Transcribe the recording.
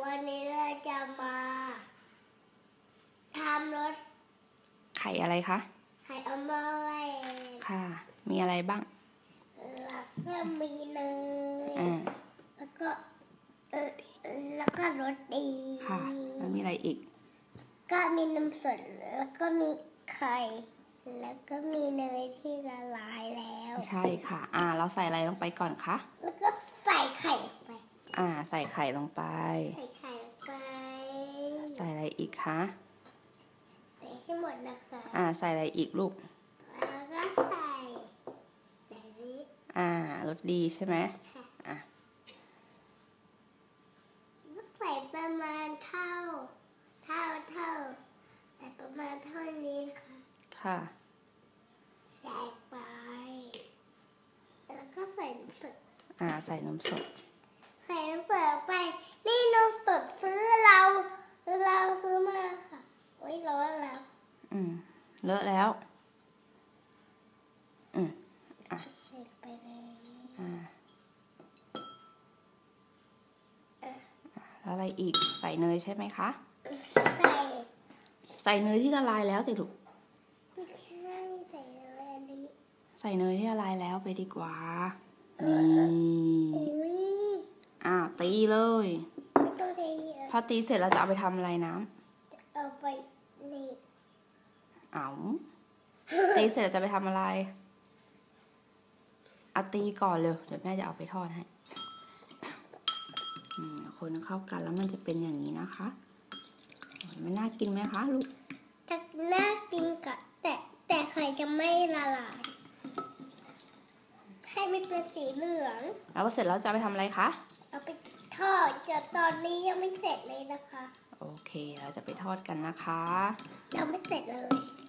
วันนี้เราจะมาทำรสไข่อะไรคะ ไข่อมอลค่ะ มีอะไรบ้าง แล้วก็มีเนยอ่าแล้วก็เออแล้วก็รสดี ค่ะ แล้วมีอะไรอีก ก็มีน้ำสด แล้วก็มีไข่ แล้วก็มีเนยที่ละลายแล้ว ใช่ค่ะ อ่า เราใส่อะไรลงไปก่อนคะ แล้วก็ใส่ไข่ลงไป อ่า ใส่ไข่ลงไป ใส่ไข่ลงไป ใส่อะไรอีกคะ ใส่ให้หมดนะคะอ่า ใส่อะไรอีกลูก แล้วก็ใส่ใส่นี้อ่ารสดีใช่ไหมค่ะอะใส่ประมาณเท่า เท่าเท่า ใส่ประมาณเท่านี้นะคะค่ะ ใส่ไป แล้วก็ใส่น้ำสดอ่า ใส่นมสดใส่น้ำสดลงไป นี่น้ำสดซื้อเราเราซื้อมาค่ะโอ้ยร้อนแล้ว อืมเลอะแล้ว อืมใส่ไปเลยอ่าอะแล้วอะไรอีกใส่เนยใช่ไหมคะ ใส่ใส่เนยที่ละลายแล้วสิลูกไม่ใช่ใส่เลยอันนี้ ใส่เนยที่ละลายแล้วไปดีกว่านี่อุ้ยอ่า ตีเลย ไม่ต้องดีอะพอตีเสร็จเราจะเอาไปทำอะไรน้เอาไปนี่ำเอาตีเสร็จจะไปทำอะไรเอาตีก่อนเลยเดี๋ยวแม่จะเอาไปทอดให้อืมคนเข้ากันแล้วมันจะเป็นอย่างนี้นะคะ มันน่ากินไหมคะลูกจะน่ากินกับแต่แต่ไข่จะไม่ละลาย ให้มันเป็นสีเหลือง แล้วพอเสร็จแล้วจะเอาไปทำอะไรคะ เอาไปทอดจะ ตอนนี้ยังไม่เสร็จเลยนะคะ โอเคเราจะไปทอดกันนะคะ ยังไม่เสร็จเลย